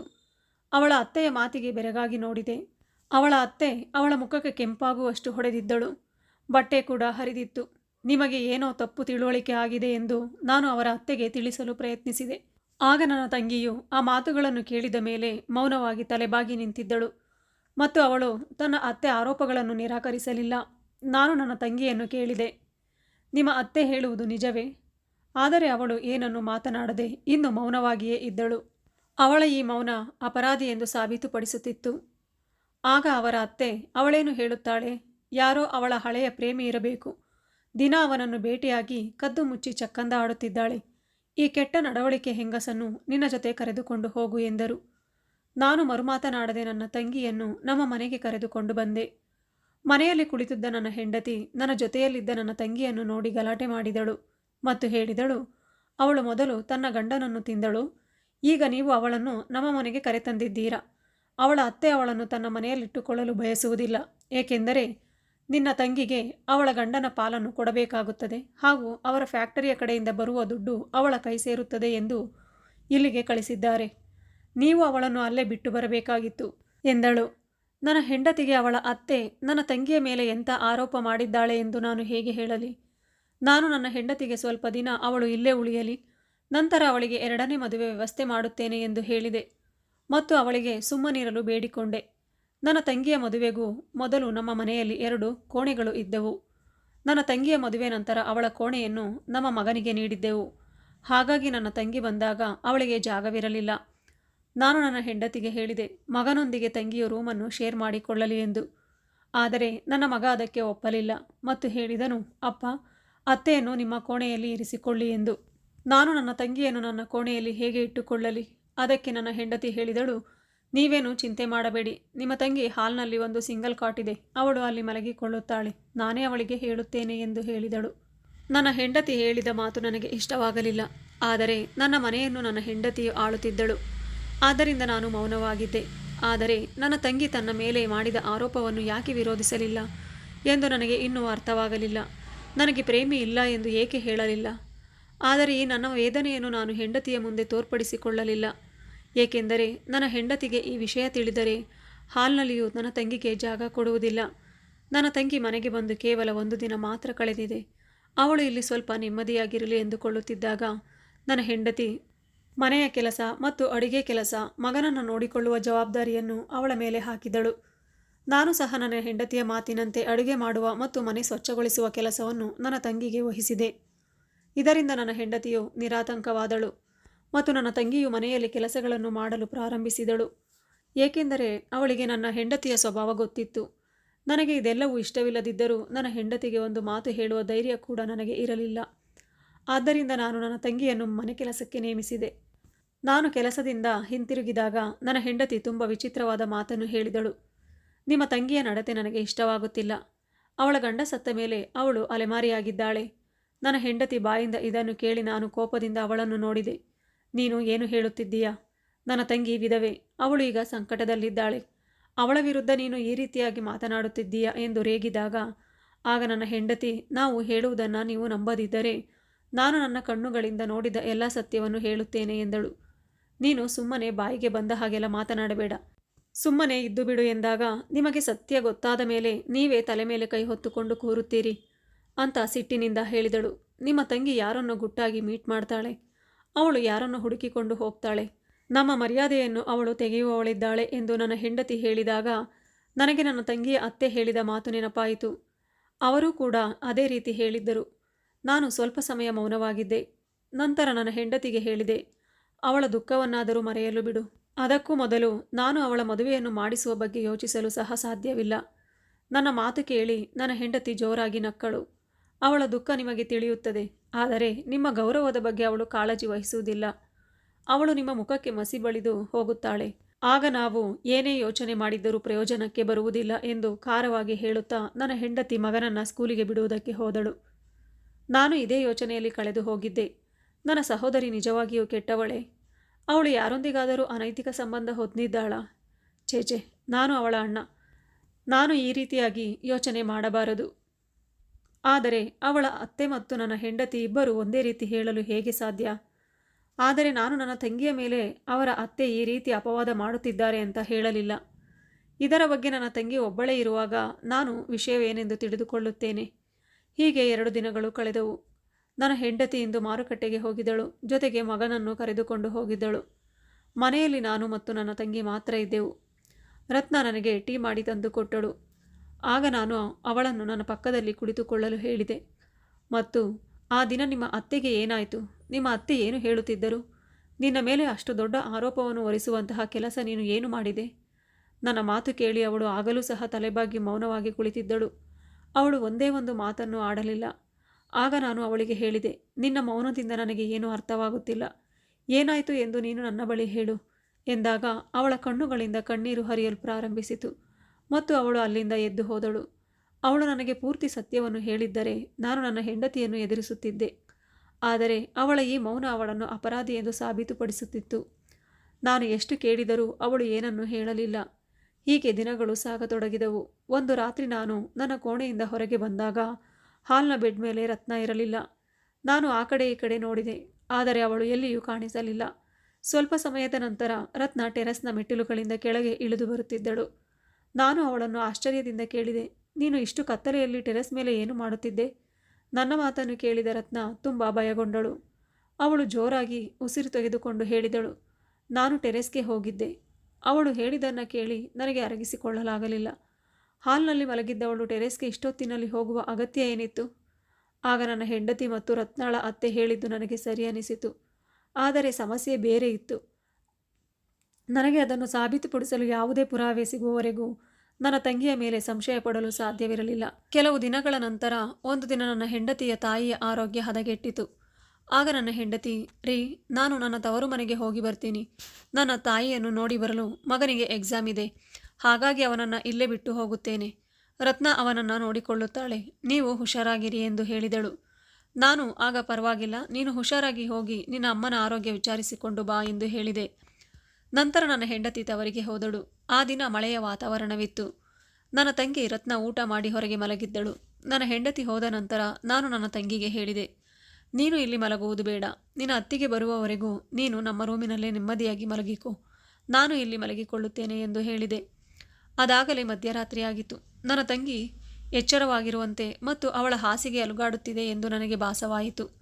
ಅವಳ ಅತ್ತೆಯ ಮಾತಿಗೆ ಬೆರಗಾಗಿ ನೋಡಿದೆ. ಅವಳ ಅತ್ತೆ ಅವಳ ಮುಖಕ್ಕೆ ಕೆಂಪಾಗುವಷ್ಟು ಹೊಡೆದಿದ್ದಳು. ಬಟ್ಟೆ ಕೂಡ ಹರಿದಿತ್ತು. ನಿಮಗೆ ಏನೋ ತಪ್ಪು ತಿಳುವಳಿಕೆ ಆಗಿದೆ ಎಂದು ನಾನು ಅವರ ಅತ್ತೆಗೆ ತಿಳಿಸಲು ಪ್ರಯತ್ನಿಸಿದೆ. ಆಗ ನನ್ನ ತಂಗಿಯು ಆ ಮಾತುಗಳನ್ನು ಕೇಳಿದ ಮೇಲೆ ಮೌನವಾಗಿ ತಲೆಬಾಗಿ ನಿಂತಿದ್ದಳು. ಮತ್ತು ಅವಳು ತನ್ನ ಅತ್ತೆ ಆರೋಪಗಳನ್ನು ನಿರಾಕರಿಸಲಿಲ್ಲ. ನಾನು ನನ್ನ ತಂಗಿಯನ್ನು ಕೇಳಿದೆ. ನಿಮ್ಮ ಅತ್ತೆ ಹೇಳುವುದು ನಿಜವೇ? ಆದರೆ ಅವಳು ಏನನ್ನು ಮಾತನಾಡದೆ ಇನ್ನು ಮೌನವಾಗಿಯೇ ಇದ್ದಳು. ಅವಳ ಈ ಮೌನ ಅಪರಾಧಿ ಎಂದು ಸಾಬೀತುಪಡಿಸುತ್ತಿತ್ತು. ಆಗ ಅವರ ಅತ್ತೆ, ಅವಳೇನು ಹೇಳುತ್ತಾಳೆ? ಯಾರೋ ಅವಳ ಹಳೆಯ ಪ್ರೇಮಿ ಇರಬೇಕು. ದಿನ ಅವನನ್ನು ಭೇಟಿಯಾಗಿ ಕದ್ದು ಮುಚ್ಚಿ ಚಕ್ಕಂದ ಆಡುತ್ತಿದ್ದಾಳೆ. ಈ ಕೆಟ್ಟ ನಡವಳಿಕೆ ಹೆಂಗಸನ್ನು ನಿನ್ನ ಜೊತೆ ಕರೆದುಕೊಂಡು ಹೋಗು ಎಂದರು. ನಾನು ಮರುಮಾತನಾಡದೆ ನನ್ನ ತಂಗಿಯನ್ನು ನಮ್ಮ ಮನೆಗೆ ಕರೆದುಕೊಂಡು ಬಂದೆ. ಮನೆಯಲ್ಲಿ ಕುಳಿತಿದ್ದ ನನ್ನ ಹೆಂಡತಿ ನನ್ನ ಜೊತೆಯಲ್ಲಿದ್ದ ನನ್ನ ತಂಗಿಯನ್ನು ನೋಡಿ ಗಲಾಟೆ ಮಾಡಿದಳು ಮತ್ತು ಹೇಳಿದಳು, ಅವಳು ಮೊದಲು ತನ್ನ ಗಂಡನನ್ನು ತಿಂದಳು, ಈಗ ನೀವು ಅವಳನ್ನು ನಮ್ಮ ಮನೆಗೆ ಕರೆತಂದಿದ್ದೀರಾ. ಅವಳ ಅತ್ತೆ ಅವಳನ್ನು ತನ್ನ ಮನೆಯಲ್ಲಿಟ್ಟುಕೊಳ್ಳಲು ಬಯಸುವುದಿಲ್ಲ, ಏಕೆಂದರೆ ನಿನ್ನ ತಂಗಿಗೆ ಅವಳ ಗಂಡನ ಪಾಲನ್ನು ಕೊಡಬೇಕಾಗುತ್ತದೆ ಹಾಗೂ ಅವರ ಫ್ಯಾಕ್ಟರಿಯ ಕಡೆಯಿಂದ ಬರುವ ದುಡ್ಡು ಅವಳ ಕೈ ಸೇರುತ್ತದೆ ಎಂದು ಇಲ್ಲಿಗೆ ಕಳಿಸಿದ್ದಾರೆ. ನೀವು ಅವಳನ್ನು ಅಲ್ಲೇ ಬಿಟ್ಟು ಬರಬೇಕಾಗಿತ್ತು, ಎಂದಳು. ನನ್ನ ಹೆಂಡತಿಗೆ ಅವಳ ಅತ್ತೆ ನನ್ನ ತಂಗಿಯ ಮೇಲೆ ಎಂಥ ಆರೋಪ ಮಾಡಿದ್ದಾಳೆ ಎಂದು ನಾನು ಹೇಗೆ ಹೇಳಲಿ? ನಾನು ನನ್ನ ಹೆಂಡತಿಗೆ ಸ್ವಲ್ಪ ದಿನ ಅವಳು ಇಲ್ಲೇ ಉಳಿಯಲಿ, ನಂತರ ಅವಳಿಗೆ ಎರಡನೇ ಮದುವೆ ವ್ಯವಸ್ಥೆ ಮಾಡುತ್ತೇನೆ ಎಂದು ಹೇಳಿದೆ ಮತ್ತು ಅವಳಿಗೆ ಸುಮ್ಮನಿರಲು ಬೇಡಿಕೊಂಡೆ. ನನ್ನ ತಂಗಿಯ ಮದುವೆಗೂ ಮೊದಲು ನಮ್ಮ ಮನೆಯಲ್ಲಿ ಎರಡು ಕೋಣೆಗಳು ಇದ್ದವು. ನನ್ನ ತಂಗಿಯ ಮದುವೆ ನಂತರ ಅವಳ ಕೋಣೆಯನ್ನು ನಮ್ಮ ಮಗನಿಗೆ ನೀಡಿದ್ದೆವು. ಹಾಗಾಗಿ ನನ್ನ ತಂಗಿ ಬಂದಾಗ ಅವಳಿಗೆ ಜಾಗವಿರಲಿಲ್ಲ. ನಾನು ನನ್ನ ಹೆಂಡತಿಗೆ ಹೇಳಿದೆ, ಮಗನೊಂದಿಗೆ ತಂಗಿಯ ರೂಮನ್ನು ಶೇರ್ ಮಾಡಿಕೊಳ್ಳಲಿ ಎಂದು. ಆದರೆ ನನ್ನ ಮಗ ಅದಕ್ಕೆ ಒಪ್ಪಲಿಲ್ಲ ಮತ್ತು ಹೇಳಿದನು, ಅಪ್ಪ, ಅತ್ತೆಯನ್ನು ನಿಮ್ಮ ಕೋಣೆಯಲ್ಲಿ ಇರಿಸಿಕೊಳ್ಳಿ ಎಂದು. ನಾನು ನನ್ನ ತಂಗಿಯನ್ನು ನನ್ನ ಕೋಣೆಯಲ್ಲಿ ಹೇಗೆ ಇಟ್ಟುಕೊಳ್ಳಲಿ? ಅದಕ್ಕೆ ನನ್ನ ಹೆಂಡತಿ ಹೇಳಿದಳು, ನೀವೇನು ಚಿಂತೆ ಮಾಡಬೇಡಿ, ನಿಮ್ಮ ತಂಗಿ ಹಾಲ್ನಲ್ಲಿ ಒಂದು ಸಿಂಗಲ್ ಕಾಟ್ ಇದೆ, ಅವಳು ಅಲ್ಲಿ ಮಲಗಿಕೊಳ್ಳುತ್ತಾಳೆ, ನಾನೇ ಅವಳಿಗೆ ಹೇಳುತ್ತೇನೆ ಎಂದು ಹೇಳಿದಳು. ನನ್ನ ಹೆಂಡತಿ ಹೇಳಿದ ಮಾತು ನನಗೆ ಇಷ್ಟವಾಗಲಿಲ್ಲ, ಆದರೆ ನನ್ನ ಮನೆಯನ್ನು ನನ್ನ ಹೆಂಡತಿಯು ಆಳುತ್ತಿದ್ದಳು. ಆದ್ದರಿಂದ ನಾನು ಮೌನವಾಗಿದ್ದೆ. ಆದರೆ ನನ್ನ ತಂಗಿ ತನ್ನ ಮೇಲೆ ಮಾಡಿದ ಆರೋಪವನ್ನು ಯಾಕೆ ವಿರೋಧಿಸಲಿಲ್ಲ ಎಂದು ನನಗೆ ಇನ್ನೂ ಅರ್ಥವಾಗಲಿಲ್ಲ. ನನಗೆ ಪ್ರೇಮಿ ಇಲ್ಲ ಎಂದು ಏಕೆ ಹೇಳಲಿಲ್ಲ? ಆದರೆ ಈ ನನ್ನ ವೇದನೆಯನ್ನು ನಾನು ಹೆಂಡತಿಯ ಮುಂದೆ ತೋರ್ಪಡಿಸಿಕೊಳ್ಳಲಿಲ್ಲ. ಏಕೆಂದರೆ ನನ್ನ ಹೆಂಡತಿಗೆ ಈ ವಿಷಯ ತಿಳಿದರೆ ಹಾಲ್ನಲ್ಲಿಯೂ ನನ್ನ ತಂಗಿಗೆ ಜಾಗ ಕೊಡುವುದಿಲ್ಲ. ನನ್ನ ತಂಗಿ ಮನೆಗೆ ಬಂದು ಕೇವಲ ಒಂದು ದಿನ ಮಾತ್ರ ಕಳೆದಿದೆ. ಅವಳು ಇಲ್ಲಿ ಸ್ವಲ್ಪ ನೆಮ್ಮದಿಯಾಗಿರಲಿ ಎಂದುಕೊಳ್ಳುತ್ತಿದ್ದಾಗ ನನ್ನ ಹೆಂಡತಿ ಮನೆಯ ಕೆಲಸ ಮತ್ತು ಅಡಿಗೆ ಕೆಲಸ ಮಗನನ್ನು ನೋಡಿಕೊಳ್ಳುವ ಜವಾಬ್ದಾರಿಯನ್ನು ಅವಳ ಮೇಲೆ ಹಾಕಿದಳು. ನಾನು ಸಹ ನನ್ನ ಹೆಂಡತಿಯ ಮಾತಿನಂತೆ ಅಡುಗೆ ಮಾಡುವ ಮತ್ತು ಮನೆ ಸ್ವಚ್ಛಗೊಳಿಸುವ ಕೆಲಸವನ್ನು ನನ್ನ ತಂಗಿಗೆ ವಹಿಸಿದೆ. ಇದರಿಂದ ನನ್ನ ಹೆಂಡತಿಯು ನಿರಾತಂಕವಾದಳು ಮತ್ತು ನನ್ನ ತಂಗಿಯು ಮನೆಯಲ್ಲಿ ಕೆಲಸಗಳನ್ನು ಮಾಡಲು ಪ್ರಾರಂಭಿಸಿದಳು. ಏಕೆಂದರೆ ಅವಳಿಗೆ ನನ್ನ ಹೆಂಡತಿಯ ಸ್ವಭಾವ ಗೊತ್ತಿತ್ತು. ನನಗೆ ಇದೆಲ್ಲವೂ ಇಷ್ಟವಿಲ್ಲದಿದ್ದರೂ ನನ್ನ ಹೆಂಡತಿಗೆ ಒಂದು ಮಾತು ಹೇಳುವ ಧೈರ್ಯ ಕೂಡ ನನಗೆ ಇರಲಿಲ್ಲ. ಆದ್ದರಿಂದ ನಾನು ನನ್ನ ತಂಗಿಯನ್ನು ಮನೆ ಕೆಲಸಕ್ಕೆ ನೇಮಿಸಿದೆ. ನಾನು ಕೆಲಸದಿಂದ ಹಿಂತಿರುಗಿದಾಗ ನನ್ನ ಹೆಂಡತಿ ತುಂಬ ವಿಚಿತ್ರವಾದ ಮಾತನ್ನು ಹೇಳಿದಳು. ನಿಮ್ಮ ತಂಗಿಯ ನಡತೆ ನನಗೆ ಇಷ್ಟವಾಗುತ್ತಿಲ್ಲ. ಅವಳ ಗಂಡ ಸತ್ತ ಮೇಲೆ ಅವಳು ಅಲೆಮಾರಿಯಾಗಿದ್ದಾಳೆ. ನನ್ನ ಹೆಂಡತಿ ಬಾಯಿಂದ ಇದನ್ನು ಕೇಳಿ ನಾನು ಕೋಪದಿಂದ ಅವಳನ್ನು ನೋಡಿದೆ. ನೀನು ಏನು ಹೇಳುತ್ತಿದ್ದೀಯಾ? ನನ್ನ ತಂಗಿ ವಿಧವೆ, ಅವಳು ಈಗ ಸಂಕಟದಲ್ಲಿದ್ದಾಳೆ. ಅವಳ ವಿರುದ್ಧ ನೀನು ಈ ರೀತಿಯಾಗಿ ಮಾತನಾಡುತ್ತಿದ್ದೀಯಾ ಎಂದು ರೇಗಿದಾಗ, ಆಗ ನನ್ನ ಹೆಂಡತಿ, ನಾವು ಹೇಳುವುದನ್ನು ನೀವು ನಂಬದಿದ್ದರೆ ನಾನು ನನ್ನ ಕಣ್ಣುಗಳಿಂದ ನೋಡಿದ ಎಲ್ಲ ಸತ್ಯವನ್ನು ಹೇಳುತ್ತೇನೆ ಎಂದಳು. ನೀನು ಸುಮ್ಮನೆ ಬಾಯಿಗೆ ಬಂದ ಹಾಗೆಲ್ಲ ಮಾತನಾಡಬೇಡ. ಸುಮ್ಮನೆ ಇದ್ದು ಬಿಡು ಎಂದಾಗ ನಿಮಗೆ ಸತ್ಯ ಗೊತ್ತಾದ ಮೇಲೆ ನೀವೇ ತಲೆ ಮೇಲೆ ಕೈ ಹೊತ್ತುಕೊಂಡು ಕೂರುತ್ತೀರಿ ಅಂತ ಸಿಟ್ಟಿನಿಂದ ಹೇಳಿದಳು. ನಿಮ್ಮ ತಂಗಿ ಯಾರನ್ನು ಗುಟ್ಟಾಗಿ ಮೀಟ್ ಮಾಡ್ತಾಳೆ? ಅವಳು ಯಾರನ್ನು ಹುಡುಕಿಕೊಂಡು ಹೋಗ್ತಾಳೆ? ನಮ್ಮ ಮರ್ಯಾದೆಯನ್ನು ಅವಳು ತೆಗೆಯುವವಳಿದ್ದಾಳೆ ಎಂದು ನನ್ನ ಹೆಂಡತಿ ಹೇಳಿದಾಗ ನನಗೆ ನನ್ನ ತಂಗಿಯ ಅತ್ತೆ ಹೇಳಿದ ಮಾತು ನೆನಪಾಯಿತು. ಅವರೂ ಕೂಡ ಅದೇ ರೀತಿ ಹೇಳಿದ್ದರು. ನಾನು ಸ್ವಲ್ಪ ಸಮಯ ಮೌನವಾಗಿದ್ದೆ. ನಂತರ ನನ್ನ ಹೆಂಡತಿಗೆ ಹೇಳಿದೆ, ಅವಳ ದುಃಖವನ್ನಾದರೂ ಮರೆಯಲು ಬಿಡು. ಅದಕ್ಕೂ ಮೊದಲು ನಾನು ಅವಳ ಮದುವೆಯನ್ನು ಮಾಡಿಸುವ ಬಗ್ಗೆ ಯೋಚಿಸಲು ಸಹ ಸಾಧ್ಯವಿಲ್ಲ. ನನ್ನ ಮಾತು ಕೇಳಿ ನನ್ನ ಹೆಂಡತಿ ಜೋರಾಗಿ ನಕ್ಕಳು. ಅವಳ ದುಃಖ ನಿಮಗೆ ತಿಳಿಯುತ್ತದೆ, ಆದರೆ ನಿಮ್ಮ ಗೌರವದ ಬಗ್ಗೆ ಅವಳು ಕಾಳಜಿ ವಹಿಸುವುದಿಲ್ಲ. ಅವಳು ನಿಮ್ಮ ಮುಖಕ್ಕೆ ಮಸಿ ಬಳಿದು ಹೋಗುತ್ತಾಳೆ. ಆಗ ನಾವು ಏನೇ ಯೋಚನೆ ಮಾಡಿದ್ದರೂ ಪ್ರಯೋಜನಕ್ಕೆ ಬರುವುದಿಲ್ಲ ಎಂದು ಖಾರವಾಗಿ ಹೇಳುತ್ತಾ ನನ್ನ ಹೆಂಡತಿ ಮಗನನ್ನು ಸ್ಕೂಲಿಗೆ ಬಿಡುವುದಕ್ಕೆ ಹೋದಳು. ನಾನು ಇದೇ ಯೋಚನೆಯಲ್ಲಿ ಕಳೆದು ಹೋಗಿದ್ದೆ. ನನ್ನ ಸಹೋದರಿ ನಿಜವಾಗಿಯೂ ಕೆಟ್ಟವಳೆ. ಅವಳು ಯಾರೊಂದಿಗಾದರೂ ಅನೈತಿಕ ಸಂಬಂಧ ಹೊಂದಿದ್ದಾಳ. ಚೇಚೆ ನಾನು ಅವಳ ಅಣ್ಣ. ನಾನು ಈ ರೀತಿಯಾಗಿ ಯೋಚನೆ ಮಾಡಬಾರದು. ಆದರೆ ಅವಳ ಅತ್ತೆ ಮತ್ತು ನನ್ನ ಹೆಂಡತಿ ಇಬ್ಬರು ಒಂದೇ ರೀತಿ ಹೇಳಲು ಹೇಗೆ ಸಾಧ್ಯ? ಆದರೆ ನಾನು ನನ್ನ ತಂಗಿಯ ಮೇಲೆ ಅವರ ಅತ್ತೆ ಈ ರೀತಿ ಅಪವಾದ ಮಾಡುತ್ತಿದ್ದಾರೆ ಅಂತ ಹೇಳಲಿಲ್ಲ. ಇದರ ಬಗ್ಗೆ ನನ್ನ ತಂಗಿ ಒಬ್ಬಳೇ ಇರುವಾಗ ನಾನು ವಿಷಯವೇನೆಂದು ತಿಳಿದುಕೊಳ್ಳುತ್ತೇನೆ. ಹೀಗೆ ಎರಡು ದಿನಗಳು ಕಳೆದವು. ನನ್ನ ಹೆಂಡತಿ ಇಂದು ಮಾರುಕಟ್ಟೆಗೆ ಹೋಗಿದ್ದಳು, ಜೊತೆಗೆ ಮಗನನ್ನು ಕರೆದುಕೊಂಡು ಹೋಗಿದ್ದಳು. ಮನೆಯಲ್ಲಿ ನಾನು ಮತ್ತು ನನ್ನ ತಂಗಿ ಮಾತ್ರ ಇದ್ದೆವು. ರತ್ನ ನನಗೆ ಟೀ ಮಾಡಿ ತಂದು ಕೊಟ್ಟಳು. ಆಗ ನಾನು ಅವಳನ್ನು ನನ್ನ ಪಕ್ಕದಲ್ಲಿ ಕುಳಿತುಕೊಳ್ಳಲು ಹೇಳಿದೆ. ಮತ್ತು, ಆ ದಿನ ನಿಮ್ಮ ಅತ್ತೆಗೆ ಏನಾಯಿತು? ನಿಮ್ಮ ಅತ್ತೆ ಏನು ಹೇಳುತ್ತಿದ್ದರು? ನಿನ್ನ ಮೇಲೆ ಅಷ್ಟು ದೊಡ್ಡ ಆರೋಪವನ್ನು ಹೊರಿಸುವಂತಹ ಕೆಲಸ ನೀನು ಏನು ಮಾಡಿದೆ? ನನ್ನ ಮಾತು ಕೇಳಿ ಅವಳು ಆಗಲೂ ಸಹ ತಲೆಬಾಗಿ ಮೌನವಾಗಿ ಕುಳಿತಿದ್ದಳು. ಅವಳು ಒಂದೇ ಒಂದು ಮಾತನ್ನು ಆಡಲಿಲ್ಲ. ಆಗ ನಾನು ಅವಳಿಗೆ ಹೇಳಿದೆ, ನಿನ್ನ ಮೌನದಿಂದ ನನಗೆ ಏನೂ ಅರ್ಥವಾಗುತ್ತಿಲ್ಲ. ಏನಾಯಿತು ಎಂದು ನೀನು ನನ್ನ ಬಳಿ ಹೇಳು ಎಂದಾಗ ಅವಳ ಕಣ್ಣುಗಳಿಂದ ಕಣ್ಣೀರು ಹರಿಯಲು ಪ್ರಾರಂಭಿಸಿತು ಮತ್ತು ಅವಳು ಅಲ್ಲಿಂದ ಎದ್ದು ಹೋದಳು. ಅವಳು ನನಗೆ ಪೂರ್ತಿ ಸತ್ಯವನ್ನು ಹೇಳಿದ್ದರೆ ನಾನು ನನ್ನ ಹೆಂಡತಿಯನ್ನು ಎದುರಿಸುತ್ತಿದ್ದೆ. ಆದರೆ ಅವಳ ಈ ಮೌನ ಅವಳನ್ನು ಅಪರಾಧಿ ಎಂದು ಸಾಬೀತುಪಡಿಸುತ್ತಿತ್ತು. ನಾನು ಎಷ್ಟು ಕೇಳಿದರೂ ಅವಳು ಏನನ್ನೂ ಹೇಳಲಿಲ್ಲ. ಹೀಗೆ ದಿನಗಳು ಸಾಗತೊಡಗಿದವು. ಒಂದು ರಾತ್ರಿ ನಾನು ನನ್ನ ಕೋಣೆಯಿಂದ ಹೊರಗೆ ಬಂದಾಗ ಹಾಲ್ನ ಬೆಡ್ ಮೇಲೆ ರತ್ನ ಇರಲಿಲ್ಲ. ನಾನು ಆ ಕಡೆ ಈ ಕಡೆ ನೋಡಿದೆ, ಆದರೆ ಅವಳು ಎಲ್ಲಿಯೂ ಕಾಣಿಸಲಿಲ್ಲ. ಸ್ವಲ್ಪ ಸಮಯದ ನಂತರ ರತ್ನ ಟೆರೆಸ್ನ ಮೆಟ್ಟಿಲುಗಳಿಂದ ಕೆಳಗೆ ಇಳಿದು ಬರುತ್ತಿದ್ದಳು. ನಾನು ಅವಳನ್ನು ಆಶ್ಚರ್ಯದಿಂದ ಕೇಳಿದೆ, ನೀನು ಇಷ್ಟು ಕತ್ತಲೆಯಲ್ಲಿ ಟೆರೆಸ್ ಮೇಲೆ ಏನು ಮಾಡುತ್ತಿದ್ದೆ? ನನ್ನ ಮಾತನ್ನು ಕೇಳಿದ ರತ್ನ ತುಂಬ ಭಯಗೊಂಡಳು. ಅವಳು ಜೋರಾಗಿ ಉಸಿರು ತೆಗೆದುಕೊಂಡು ಹೇಳಿದಳು, ನಾನು ಟೆರೆಸ್ಗೆ ಹೋಗಿದ್ದೆ. ಅವಳು ಹೇಳಿದ್ದನ್ನು ಕೇಳಿ ನನಗೆ ಅರಗಿಸಿಕೊಳ್ಳಲಾಗಲಿಲ್ಲ. ಹಾಲ್ನಲ್ಲಿ ಮಲಗಿದ್ದವಳು ಟೆರೆಸ್ಗೆ ಇಷ್ಟೊತ್ತಿನಲ್ಲಿ ಹೋಗುವ ಅಗತ್ಯ ಏನಿತ್ತು? ಆಗ ನನ್ನ ಹೆಂಡತಿ ಮತ್ತು ರತ್ನಾಳ ಅತ್ತೆ ಹೇಳಿದ್ದು ನನಗೆ ಸರಿ ಅನಿಸಿತು. ಆದರೆ ಸಮಸ್ಯೆ ಬೇರೆ ಇತ್ತು. ನನಗೆ ಅದನ್ನು ಸಾಬೀತುಪಡಿಸಲು ಯಾವುದೇ ಪುರಾವೆ ಸಿಗುವವರೆಗೂ ನನ್ನ ತಂಗಿಯ ಮೇಲೆ ಸಂಶಯ ಪಡಲು ಸಾಧ್ಯವಿರಲಿಲ್ಲ. ಕೆಲವು ದಿನಗಳ ನಂತರ ಒಂದು ದಿನ ನನ್ನ ಹೆಂಡತಿಯ ತಾಯಿಯ ಆರೋಗ್ಯ ಹದಗೆಟ್ಟಿತು. ಆಗ ನನ್ನ ಹೆಂಡತಿ, ರೀ, ನಾನು ನನ್ನ ತವರು ಮನೆಗೆ ಹೋಗಿ ಬರ್ತೀನಿ. ನನ್ನ ತಾಯಿಯನ್ನು ನೋಡಿ ಬರಲು ಮಗನಿಗೆ ಎಕ್ಸಾಮ್ ಇದೆ. ಹಾಗಾಗಿ ಅವನನ್ನು ಇಲ್ಲೇ ಬಿಟ್ಟು ಹೋಗುತ್ತೇನೆ. ರತ್ನ ಅವನನ್ನು ನೋಡಿಕೊಳ್ಳುತ್ತಾಳೆ. ನೀವು ಹುಷಾರಾಗಿರಿ ಎಂದು ಹೇಳಿದಳು. ನಾನು, ಆಗ ಪರವಾಗಿಲ್ಲ. ನೀನು ಹುಷಾರಾಗಿ ಹೋಗಿ ನಿನ್ನ ಅಮ್ಮನ ಆರೋಗ್ಯ ವಿಚಾರಿಸಿಕೊಂಡು ಬಾ ಎಂದು ಹೇಳಿದೆ. ನಂತರ ನನ್ನ ಹೆಂಡತಿ ತವರಿಗೆ ಹೋದಳು. ಆ ದಿನ ಮಳೆಯ ವಾತಾವರಣವಿತ್ತು. ನನ್ನ ತಂಗಿ ರತ್ನ ಊಟ ಮಾಡಿ ಹೊರಗೆ ಮಲಗಿದ್ದಳು. ನನ್ನ ಹೆಂಡತಿ ಹೋದ ನಂತರ ನಾನು ನನ್ನ ತಂಗಿಗೆ ಹೇಳಿದೆ ನೀನು ಇಲ್ಲಿ ಮಲಗುವುದು ಬೇಡ. ನಿನ್ನ ಅತ್ತಿಗೆ ಬರುವವರೆಗೂ ನೀನು ನಮ್ಮ ರೂಮಿನಲ್ಲೇ ನೆಮ್ಮದಿಯಾಗಿ ಮಲಗಿಕೋ. ನಾನು ಇಲ್ಲಿ ಮಲಗಿಕೊಳ್ಳುತ್ತೇನೆ ಎಂದು ಹೇಳಿದೆ. ಅದಾಗಲೇ ಮಧ್ಯರಾತ್ರಿಯಾಗಿತ್ತು. ನನ್ನ ತಂಗಿ ಎಚ್ಚರವಾಗಿರುವಂತೆ ಮತ್ತು ಅವಳ ಹಾಸಿಗೆ ಅಲುಗಾಡುತ್ತಿದೆ ಎಂದು ನನಗೆ ಭಾಸವಾಯಿತು.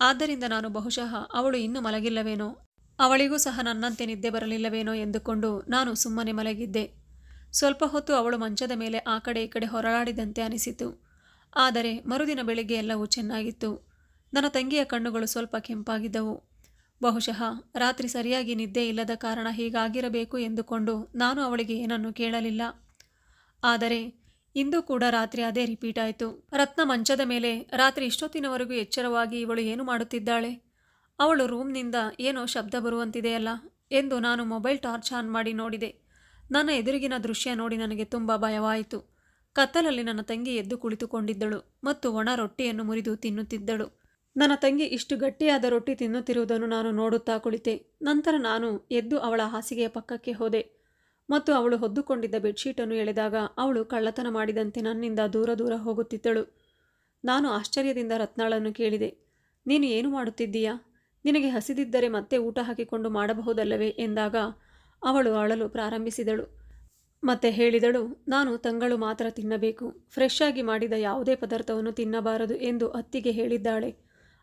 ಆದ್ದರಿಂದ ನಾನು ಬಹುಶಃ ಅವಳು ಇನ್ನೂ ಮಲಗಿಲ್ಲವೇನೋ, ಅವಳಿಗೂ ಸಹ ನನ್ನಂತೆ ನಿದ್ದೆ ಬರಲಿಲ್ಲವೇನೋ ಎಂದುಕೊಂಡು ನಾನು ಸುಮ್ಮನೆ ಮಲಗಿದ್ದೆ. ಸ್ವಲ್ಪ ಹೊತ್ತು ಅವಳು ಮಂಚದ ಮೇಲೆ ಆ ಕಡೆ ಈ ಕಡೆ ಹೊರಳಾಡಿದಂತೆ ಅನಿಸಿತು. ಆದರೆ ಮರುದಿನ ಬೆಳಿಗ್ಗೆ ಎಲ್ಲವೂ ಚೆನ್ನಾಗಿತ್ತು. ನನ್ನ ತಂಗಿಯ ಕಣ್ಣುಗಳು ಸ್ವಲ್ಪ ಕೆಂಪಾಗಿದ್ದವು. ಬಹುಶಃ ರಾತ್ರಿ ಸರಿಯಾಗಿ ನಿದ್ದೆ ಇಲ್ಲದ ಕಾರಣ ಹೀಗಾಗಿರಬೇಕು ಎಂದುಕೊಂಡು ನಾನು ಅವಳಿಗೆ ಏನನ್ನೂ ಕೇಳಲಿಲ್ಲ. ಆದರೆ ಇಂದು ಕೂಡ ರಾತ್ರಿ ಅದೇ ರಿಪೀಟ್ ಆಯಿತು. ರತ್ನ ಮಂಚದ ಮೇಲೆ ರಾತ್ರಿ ಇಷ್ಟೊತ್ತಿನವರೆಗೂ ಎಚ್ಚರವಾಗಿ ಇವಳು ಏನು ಮಾಡುತ್ತಿದ್ದಾಳೆ? ಅವಳು ರೂಮ್ನಿಂದ ಏನೋ ಶಬ್ದ ಬರುವಂತಿದೆಯಲ್ಲ ಎಂದು ನಾನು ಮೊಬೈಲ್ ಟಾರ್ಚ್ ಆನ್ ಮಾಡಿ ನೋಡಿದೆ. ನನ್ನ ಎದುರಿಗಿನ ದೃಶ್ಯ ನೋಡಿ ನನಗೆ ತುಂಬ ಭಯವಾಯಿತು. ಕತ್ತಲಲ್ಲಿ ನನ್ನ ತಂಗಿ ಎದ್ದು ಕುಳಿತುಕೊಂಡಿದ್ದಳು ಮತ್ತು ಒಣ ರೊಟ್ಟಿಯನ್ನು ಮುರಿದು ತಿನ್ನುತ್ತಿದ್ದಳು. ನನ್ನ ತಂಗಿ ಇಷ್ಟು ಗಟ್ಟಿಯಾದ ರೊಟ್ಟಿ ತಿನ್ನುತ್ತಿರುವುದನ್ನು ನಾನು ನೋಡುತ್ತಾ ಕುಳಿತೆ. ನಂತರ ನಾನು ಎದ್ದು ಅವಳ ಹಾಸಿಗೆಯ ಪಕ್ಕಕ್ಕೆ ಹೋದೆ. ಮತ್ತು ಅವಳು ಹೊದ್ದುಕೊಂಡಿದ್ದ ಬೆಡ್ಶೀಟನ್ನು ಎಳೆದಾಗ ಅವಳು ಕಳ್ಳತನ ಮಾಡಿದಂತೆ ನನ್ನಿಂದ ದೂರ ದೂರ ಹೋಗುತ್ತಿದ್ದಳು. ನಾನು ಆಶ್ಚರ್ಯದಿಂದ ರತ್ನಾಳನ್ನು ಕೇಳಿದೆ, ನೀನು ಏನು ಮಾಡುತ್ತಿದ್ದೀಯಾ? ನಿನಗೆ ಹಸಿದಿದ್ದರೆ ಮತ್ತೆ ಊಟ ಹಾಕಿಕೊಂಡು ಮಾಡಬಹುದಲ್ಲವೇ? ಎಂದಾಗ ಅವಳು ಅಳಲು ಪ್ರಾರಂಭಿಸಿದಳು. ಮತ್ತೆ ಹೇಳಿದಳು, ನಾನು ತಂಗಳು ಮಾತ್ರ ತಿನ್ನಬೇಕು. ಫ್ರೆಶ್ ಆಗಿ ಮಾಡಿದ ಯಾವುದೇ ಪದಾರ್ಥವನ್ನು ತಿನ್ನಬಾರದು ಎಂದು ಅತ್ತಿಗೆ ಹೇಳಿದ್ದಾಳೆ.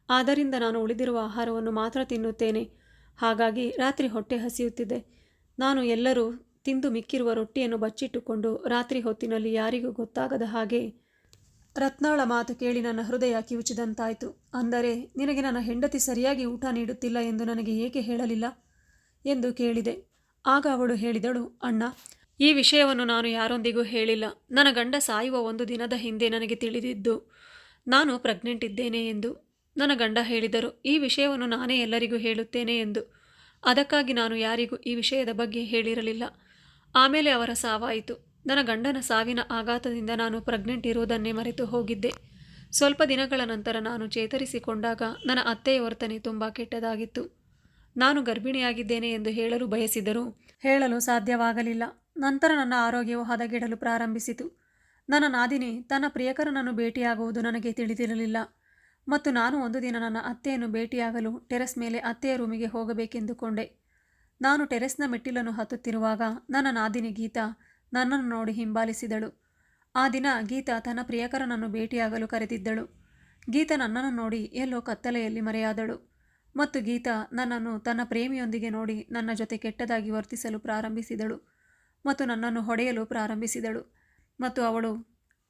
ಆದ್ದರಿಂದ ನಾನು ಉಳಿದಿರುವ ಆಹಾರವನ್ನು ಮಾತ್ರ ತಿನ್ನುತ್ತೇನೆ. ಹಾಗಾಗಿ ರಾತ್ರಿ ಹೊಟ್ಟೆ ಹಸಿಯುತ್ತಿದೆ. ನಾನು ಎಲ್ಲರೂ ತಿಂದು ಮಿಕ್ಕಿರುವ ರೊಟ್ಟಿಯನ್ನು ಬಚ್ಚಿಟ್ಟುಕೊಂಡು ರಾತ್ರಿ ಹೊತ್ತಿನಲ್ಲಿ ಯಾರಿಗೂ ಗೊತ್ತಾಗದ ಹಾಗೆ ರತ್ನಾಳ ಮಾತು ಕೇಳಿ ನನ್ನ ಹೃದಯ ಕಿವುಚಿದಂತಾಯಿತು. ಅಂದರೆ, ನಿನಗೆ ನನ್ನ ಹೆಂಡತಿ ಸರಿಯಾಗಿ ಊಟ ನೀಡುತ್ತಿಲ್ಲ ಎಂದು ನನಗೆ ಏಕೆ ಹೇಳಲಿಲ್ಲ? ಎಂದು ಕೇಳಿದೆ. ಆಗ ಅವಳು ಹೇಳಿದಳು, ಅಣ್ಣ, ಈ ವಿಷಯವನ್ನು ನಾನು ಯಾರೊಂದಿಗೂ ಹೇಳಿಲ್ಲ. ನನ್ನ ಗಂಡ ಸಾಯುವ ಒಂದು ದಿನದ ಹಿಂದೆ ನನಗೆ ತಿಳಿದಿದ್ದು, ನಾನು ಪ್ರೆಗ್ನೆಂಟ್ ಇದ್ದೇನೆ ಎಂದು. ನನ್ನ ಗಂಡ ಹೇಳಿದರು, ಈ ವಿಷಯವನ್ನು ನಾನೇ ಎಲ್ಲರಿಗೂ ಹೇಳುತ್ತೇನೆ ಎಂದು. ಅದಕ್ಕಾಗಿ ನಾನು ಯಾರಿಗೂ ಈ ವಿಷಯದ ಬಗ್ಗೆ ಹೇಳಿರಲಿಲ್ಲ. ಆಮೇಲೆ ಅವರ ಸಾವಾಯಿತು. ನನ್ನ ಗಂಡನ ಸಾವಿನ ಆಘಾತದಿಂದ ನಾನು ಪ್ರೆಗ್ನೆಂಟ್ ಇರುವುದನ್ನೇ ಮರೆತು ಹೋಗಿದ್ದೆ. ಸ್ವಲ್ಪ ದಿನಗಳ ನಂತರ ನಾನು ಚೇತರಿಸಿಕೊಂಡಾಗ ನನ್ನ ಅತ್ತೆಯ ವರ್ತನೆ ತುಂಬ ಕೆಟ್ಟದಾಗಿತ್ತು. ನಾನು ಗರ್ಭಿಣಿಯಾಗಿದ್ದೇನೆ ಎಂದು ಹೇಳಲು ಬಯಸಿದರೂ ಹೇಳಲು ಸಾಧ್ಯವಾಗಲಿಲ್ಲ. ನಂತರ ನನ್ನ ಆರೋಗ್ಯವು ಹದಗೆಡಲು ಪ್ರಾರಂಭಿಸಿತು. ನನ್ನ ನಾದಿನಿ, ತನ್ನ ಪ್ರಿಯಕರನನ್ನು ಭೇಟಿಯಾಗುವುದು ನನಗೆ ತಿಳಿದಿರಲಿಲ್ಲ. ಮತ್ತು ನಾನು ಒಂದು ದಿನ ನನ್ನ ಅತ್ತೆಯನ್ನು ಭೇಟಿಯಾಗಲು ಟೆರೆಸ್ ಮೇಲೆ ಅತ್ತೆಯ ರೂಮಿಗೆ ಹೋಗಬೇಕೆಂದುಕೊಂಡೆ. ನಾನು ಟೆರೆಸ್ನ ಮೆಟ್ಟಿಲನ್ನು ಹತ್ತುತ್ತಿರುವಾಗ ನನ್ನ ನಾದಿನಿ ಗೀತಾ ನನ್ನನ್ನು ನೋಡಿ ಹಿಂಬಾಲಿಸಿದಳು. ಆ ದಿನ ಗೀತಾ ತನ್ನ ಪ್ರಿಯಕರನನ್ನು ಭೇಟಿಯಾಗಲು ಕರೆದಿದ್ದಳು. ಗೀತಾ ನನ್ನನ್ನು ನೋಡಿ ಎಲ್ಲೋ ಕತ್ತಲೆಯಲ್ಲಿ ಮರೆಯಾದಳು ಮತ್ತು ಗೀತಾ ನನ್ನನ್ನು ತನ್ನ ಪ್ರೇಮಿಯೊಂದಿಗೆ ನೋಡಿ ನನ್ನ ಜೊತೆ ಕೆಟ್ಟದಾಗಿ ವರ್ತಿಸಲು ಪ್ರಾರಂಭಿಸಿದಳು ಮತ್ತು ನನ್ನನ್ನು ಹೊಡೆಯಲು ಪ್ರಾರಂಭಿಸಿದಳು ಮತ್ತು ಅವಳು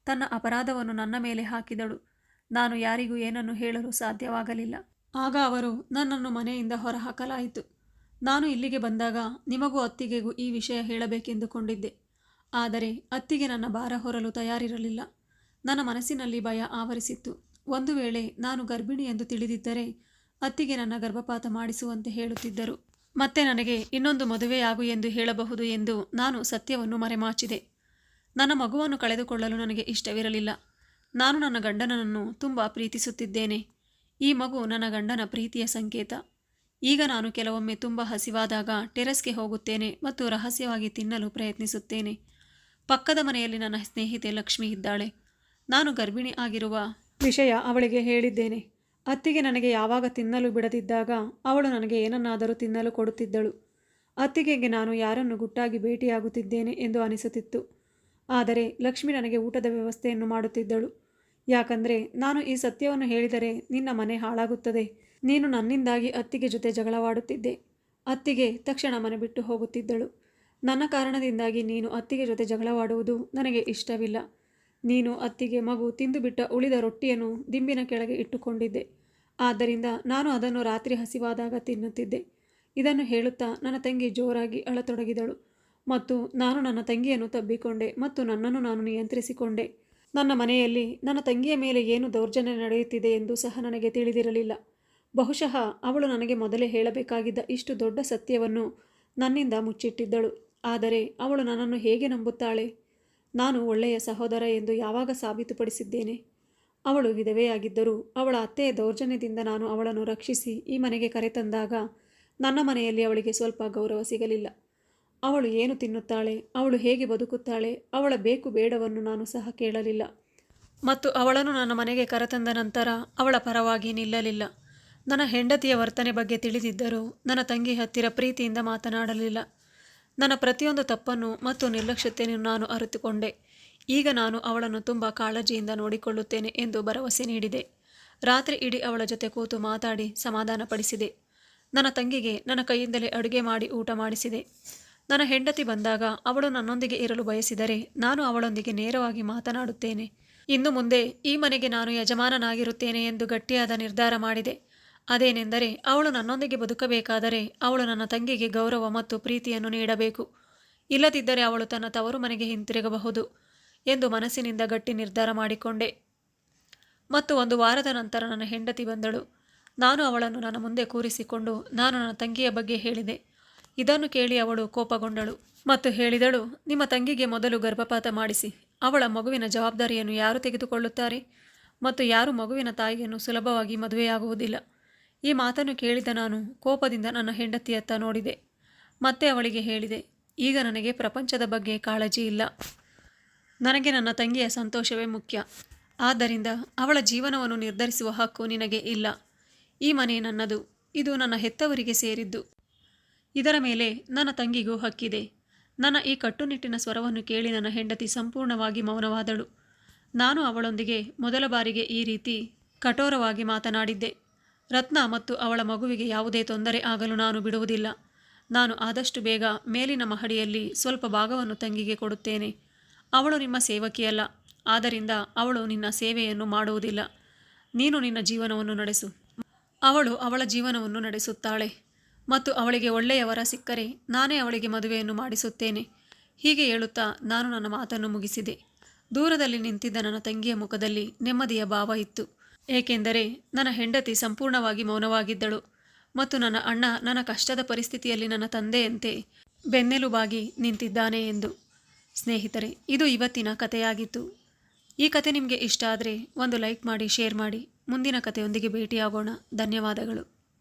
ತನ್ನ ಅಪರಾಧವನ್ನು ನನ್ನ ಮೇಲೆ ಹಾಕಿದಳು. ನಾನು ಯಾರಿಗೂ ಏನನ್ನು ಹೇಳಲು ಸಾಧ್ಯವಾಗಲಿಲ್ಲ. ಆಗ ಅವರು ನನ್ನನ್ನು ಮನೆಯಿಂದ ಹೊರಹಾಕಲಾಯಿತು. ನಾನು ಇಲ್ಲಿಗೆ ಬಂದಾಗ ನಿಮಗೂ ಅತ್ತಿಗೆಗೂ ಈ ವಿಷಯ ಹೇಳಬೇಕೆಂದುಕೊಂಡಿದ್ದೆ. ಆದರೆ ಅತ್ತಿಗೆ ನನ್ನ ಭಾರ ಹೊರಲು ತಯಾರಿರಲಿಲ್ಲ. ನನ್ನ ಮನಸ್ಸಿನಲ್ಲಿ ಭಯ ಆವರಿಸಿತ್ತು. ಒಂದು ವೇಳೆ ನಾನು ಗರ್ಭಿಣಿ ಎಂದು ತಿಳಿದಿದ್ದರೆ ಅತ್ತಿಗೆ ನನ್ನ ಗರ್ಭಪಾತ ಮಾಡಿಸುವಂತೆ ಹೇಳುತ್ತಿದ್ದರು. ಮತ್ತೆ ನನಗೆ ಇನ್ನೊಂದು ಮದುವೆಯಾಗು ಎಂದು ಹೇಳಬಹುದು ಎಂದು ನಾನು ಸತ್ಯವನ್ನು ಮರೆಮಾಚಿದೆ. ನನ್ನ ಮಗುವನ್ನು ಕಳೆದುಕೊಳ್ಳಲು ನನಗೆ ಇಷ್ಟವಿರಲಿಲ್ಲ. ನಾನು ನನ್ನ ಗಂಡನನ್ನು ತುಂಬ ಪ್ರೀತಿಸುತ್ತಿದ್ದೇನೆ. ಈ ಮಗು ನನ್ನ ಗಂಡನ ಪ್ರೀತಿಯ ಸಂಕೇತ. ಈಗ ನಾನು ಕೆಲವೊಮ್ಮೆ ತುಂಬ ಹಸಿವಾದಾಗ ಟೆರೆಸ್ಗೆ ಹೋಗುತ್ತೇನೆ ಮತ್ತು ರಹಸ್ಯವಾಗಿ ತಿನ್ನಲು ಪ್ರಯತ್ನಿಸುತ್ತೇನೆ. ಪಕ್ಕದ ಮನೆಯಲ್ಲಿ ನನ್ನ ಸ್ನೇಹಿತೆ ಲಕ್ಷ್ಮಿ ಇದ್ದಾಳೆ. ನಾನು ಗರ್ಭಿಣಿ ಆಗಿರುವ ವಿಷಯ ಅವಳಿಗೆ ಹೇಳಿದ್ದೇನೆ. ಅತ್ತಿಗೆ ನನಗೆ ಯಾವಾಗ ತಿನ್ನಲು ಬಿಡದಿದ್ದಾಗ ಅವಳು ನನಗೆ ಏನನ್ನಾದರೂ ತಿನ್ನಲು ಕೊಡುತ್ತಿದ್ದಳು. ಅತ್ತಿಗೆಗೆ ನಾನು ಯಾರನ್ನು ಗುಟ್ಟಾಗಿ ಭೇಟಿಯಾಗುತ್ತಿದ್ದೇನೆ ಎಂದು ಅನಿಸುತ್ತಿತ್ತು. ಆದರೆ ಲಕ್ಷ್ಮಿ ನನಗೆ ಊಟದ ವ್ಯವಸ್ಥೆಯನ್ನು ಮಾಡುತ್ತಿದ್ದಳು. ಯಾಕಂದರೆ ನಾನು ಈ ಸತ್ಯವನ್ನು ಹೇಳಿದರೆ ನಿನ್ನ ಮನೆ ಹಾಳಾಗುತ್ತದೆ. ನೀನು ನನ್ನಿಂದಾಗಿ ಅತ್ತಿಗೆ ಜೊತೆ ಜಗಳವಾಡುತ್ತಿದ್ದೆ. ಅತ್ತಿಗೆ ತಕ್ಷಣ ಮನೆ ಬಿಟ್ಟು ಹೋಗುತ್ತಿದ್ದಳು. ನನ್ನ ಕಾರಣದಿಂದಾಗಿ ನೀನು ಅತ್ತಿಗೆ ಜೊತೆ ಜಗಳವಾಡುವುದು ನನಗೆ ಇಷ್ಟವಿಲ್ಲ. ನೀನು ಅತ್ತಿಗೆ ಮಗು ತಿಂದುಬಿಟ್ಟ ಉಳಿದ ರೊಟ್ಟಿಯನ್ನು ದಿಂಬಿನ ಕೆಳಗೆ ಇಟ್ಟುಕೊಂಡಿದ್ದೆ. ಆದ್ದರಿಂದ ನಾನು ಅದನ್ನು ರಾತ್ರಿ ಹಸಿವಾದಾಗ ತಿನ್ನುತ್ತಿದ್ದೆ. ಇದನ್ನು ಹೇಳುತ್ತಾ ನನ್ನ ತಂಗಿ ಜೋರಾಗಿ ಅಳತೊಡಗಿದಳು. ಮತ್ತು ನಾನು ನನ್ನ ತಂಗಿಯನ್ನು ತಬ್ಬಿಕೊಂಡೆ ಮತ್ತು ನನ್ನನ್ನು ನಾನು ನಿಯಂತ್ರಿಸಿಕೊಂಡೆ. ನನ್ನ ಮನೆಯಲ್ಲಿ ನನ್ನ ತಂಗಿಯ ಮೇಲೆ ಏನು ದೌರ್ಜನ್ಯ ನಡೆಯುತ್ತಿದೆ ಎಂದು ಸಹ ನನಗೆ ತಿಳಿದಿರಲಿಲ್ಲ. ಬಹುಶಃ ಅವಳು ನನಗೆ ಮೊದಲೇ ಹೇಳಬೇಕಾಗಿದ್ದ ಇಷ್ಟು ದೊಡ್ಡ ಸತ್ಯವನ್ನು ನನ್ನಿಂದ ಮುಚ್ಚಿಟ್ಟಿದ್ದಳು. ಆದರೆ ಅವಳು ನನ್ನನ್ನು ಹೇಗೆ ನಂಬುತ್ತಾಳೆ? ನಾನು ಒಳ್ಳೆಯ ಸಹೋದರ ಎಂದು ಯಾವಾಗ ಸಾಬೀತುಪಡಿಸಿದ್ದೇನೆ? ಅವಳು ವಿಧವೆಯಾಗಿದ್ದರೂ ಅವಳ ಅತ್ತೆಯ ದೌರ್ಜನ್ಯದಿಂದ ನಾನು ಅವಳನ್ನು ರಕ್ಷಿಸಿ ಈ ಮನೆಗೆ ಕರೆತಂದಾಗ ನನ್ನ ಮನೆಯಲ್ಲಿ ಅವಳಿಗೆ ಸ್ವಲ್ಪ ಗೌರವ ಸಿಗಲಿಲ್ಲ. ಅವಳು ಏನು ತಿನ್ನುತ್ತಾಳೆ, ಅವಳು ಹೇಗೆ ಬದುಕುತ್ತಾಳೆ, ಅವಳ ಬೇಕು ಬೇಡವನ್ನು ನಾನು ಸಹ ಕೇಳಲಿಲ್ಲ. ಮತ್ತು ಅವಳನ್ನು ನನ್ನ ಮನೆಗೆ ಕರೆತಂದ ನಂತರ ಅವಳ ಪರವಾಗಿ ನಿಲ್ಲಲಿಲ್ಲ. ನನ್ನ ಹೆಂಡತಿಯ ವರ್ತನೆ ಬಗ್ಗೆ ತಿಳಿದಿದ್ದರೂ ನನ್ನ ತಂಗಿ ಹತ್ತಿರ ಪ್ರೀತಿಯಿಂದ ಮಾತನಾಡಲಿಲ್ಲ. ನನ್ನ ಪ್ರತಿಯೊಂದು ತಪ್ಪನ್ನು ಮತ್ತು ನಿರ್ಲಕ್ಷ್ಯತೆಯನ್ನು ನಾನು ಅರಿತುಕೊಂಡೆ. ಈಗ ನಾನು ಅವಳನ್ನು ತುಂಬ ಕಾಳಜಿಯಿಂದ ನೋಡಿಕೊಳ್ಳುತ್ತೇನೆ ಎಂದು ಭರವಸೆ ನೀಡಿದೆ. ರಾತ್ರಿ ಇಡೀ ಅವಳ ಜೊತೆ ಕೂತು ಮಾತಾಡಿ ಸಮಾಧಾನಪಡಿಸಿದೆ. ನನ್ನ ತಂಗಿಗೆ ನನ್ನ ಕೈಯಿಂದಲೇ ಅಡುಗೆ ಮಾಡಿ ಊಟ ಮಾಡಿಸಿದೆ. ನನ್ನ ಹೆಂಡತಿ ಬಂದಾಗ ಅವಳು ನನ್ನೊಂದಿಗೆ ಇರಲು ಬಯಸಿದರೆ ನಾನು ಅವಳೊಂದಿಗೆ ನೇರವಾಗಿ ಮಾತನಾಡುತ್ತೇನೆ. ಇನ್ನು ಮುಂದೆ ಈ ಮನೆಗೆ ನಾನು ಯಜಮಾನನಾಗಿರುತ್ತೇನೆ ಎಂದು ಗಟ್ಟಿಯಾದ ನಿರ್ಧಾರ ಮಾಡಿದೆ. ಅದೇನೆಂದರೆ ಅವಳು ನನ್ನೊಂದಿಗೆ ಬದುಕಬೇಕಾದರೆ ಅವಳು ನನ್ನ ತಂಗಿಗೆ ಗೌರವ ಮತ್ತು ಪ್ರೀತಿಯನ್ನು ನೀಡಬೇಕು. ಇಲ್ಲದಿದ್ದರೆ ಅವಳು ತನ್ನ ತವರು ಮನೆಗೆ ಹಿಂತಿರುಗಬಹುದು ಎಂದು ಮನಸ್ಸಿನಿಂದ ಗಟ್ಟಿ ನಿರ್ಧಾರ ಮಾಡಿಕೊಂಡೆ. ಮತ್ತು ಒಂದು ವಾರದ ನಂತರ ನನ್ನ ಹೆಂಡತಿ ಬಂದಳು. ನಾನು ಅವಳನ್ನು ನನ್ನ ಮುಂದೆ ಕೂರಿಸಿಕೊಂಡು ನಾನು ನನ್ನ ತಂಗಿಯ ಬಗ್ಗೆ ಹೇಳಿದೆ. ಇದನ್ನು ಕೇಳಿ ಅವಳು ಕೋಪಗೊಂಡಳು ಮತ್ತು ಹೇಳಿದಳು, ನಿಮ್ಮ ತಂಗಿಗೆ ಮೊದಲು ಗರ್ಭಪಾತ ಮಾಡಿಸಿ, ಅವಳ ಮಗುವಿನ ಜವಾಬ್ದಾರಿಯನ್ನು ಯಾರು ತೆಗೆದುಕೊಳ್ಳುತ್ತಾರೆ ಮತ್ತು ಯಾರು ಮಗುವಿನ ತಾಯಿಯನ್ನು ಸುಲಭವಾಗಿ ಮದುವೆಯಾಗುವುದಿಲ್ಲ. ಈ ಮಾತನ್ನು ಕೇಳಿದ ನಾನು ಕೋಪದಿಂದ ನನ್ನ ಹೆಂಡತಿಯತ್ತ ನೋಡಿದೆ. ಮತ್ತೆ ಅವಳಿಗೆ ಹೇಳಿದೆ, ಈಗ ನನಗೆ ಪ್ರಪಂಚದ ಬಗ್ಗೆ ಕಾಳಜಿ ಇಲ್ಲ. ನನಗೆ ನನ್ನ ತಂಗಿಯ ಸಂತೋಷವೇ ಮುಖ್ಯ. ಆದ್ದರಿಂದ ಅವಳ ಜೀವನವನ್ನು ನಿರ್ಧರಿಸುವ ಹಕ್ಕು ನಿನಗೆ ಇಲ್ಲ. ಈ ಮನೆ ನನ್ನದು, ಇದು ನನ್ನ ಹೆತ್ತವರಿಗೆ ಸೇರಿದ್ದು. ಇದರ ಮೇಲೆ ನನ್ನ ತಂಗಿಗೂ ಹಕ್ಕಿದೆ. ನನ್ನ ಈ ಕಟ್ಟುನಿಟ್ಟಿನ ಸ್ವರವನ್ನು ಕೇಳಿ ನನ್ನ ಹೆಂಡತಿ ಸಂಪೂರ್ಣವಾಗಿ ಮೌನವಾದಳು. ನಾನು ಅವಳೊಂದಿಗೆ ಮೊದಲ ಬಾರಿಗೆ ಈ ರೀತಿ ಕಠೋರವಾಗಿ ಮಾತನಾಡಿದ್ದೆ. ರತ್ನ ಮತ್ತು ಅವಳ ಮಗುವಿಗೆ ಯಾವುದೇ ತೊಂದರೆ ಆಗಲು ನಾನು ಬಿಡುವುದಿಲ್ಲ. ನಾನು ಆದಷ್ಟು ಬೇಗ ಮೇಲಿನ ಮಹಡಿಯಲ್ಲಿ ಸ್ವಲ್ಪ ಭಾಗವನ್ನು ತಂಗಿಗೆ ಕೊಡುತ್ತೇನೆ. ಅವಳು ನಿಮ್ಮ ಸೇವಕಿಯಲ್ಲ, ಆದ್ದರಿಂದ ಅವಳು ನಿನ್ನ ಸೇವೆಯನ್ನು ಮಾಡುವುದಿಲ್ಲ. ನೀನು ನಿನ್ನ ಜೀವನವನ್ನು ನಡೆಸು. ಅವಳು ಅವಳ ಜೀವನವನ್ನು ನಡೆಸುತ್ತಾಳೆ. ಮತ್ತು ಅವಳಿಗೆ ಒಳ್ಳೆಯವರ ಸಿಕ್ಕರೆ ನಾನೇ ಅವಳಿಗೆ ಮದುವೆಯನ್ನು ಮಾಡಿಸುತ್ತೇನೆ. ಹೀಗೆ ಹೇಳುತ್ತಾ ನಾನು ನನ್ನ ಮಾತನ್ನು ಮುಗಿಸಿದೆ. ದೂರದಲ್ಲಿ ನಿಂತಿದ್ದ ನನ್ನ ತಂಗಿಯ ಮುಖದಲ್ಲಿ ನೆಮ್ಮದಿಯ ಭಾವ ಇತ್ತು. ಏಕೆಂದರೆ ನನ್ನ ಹೆಂಡತಿ ಸಂಪೂರ್ಣವಾಗಿ ಮೌನವಾಗಿದ್ದಳು ಮತ್ತು ನನ್ನ ಅಣ್ಣ ನನ್ನ ಕಷ್ಟದ ಪರಿಸ್ಥಿತಿಯಲ್ಲಿ ನನ್ನ ತಂದೆಯಂತೆ ಬೆನ್ನೆಲುಬಾಗಿ ನಿಂತಿದ್ದಾನೆ ಎಂದು. ಸ್ನೇಹಿತರೆ, ಇದು ಇವತ್ತಿನ ಕಥೆಯಾಗಿತ್ತು. ಈ ಕತೆ ನಿಮಗೆ ಇಷ್ಟ ಆದರೆ ಒಂದು ಲೈಕ್ ಮಾಡಿ, ಶೇರ್ ಮಾಡಿ. ಮುಂದಿನ ಕಥೆಯೊಂದಿಗೆ ಭೇಟಿಯಾಗೋಣ. ಧನ್ಯವಾದಗಳು.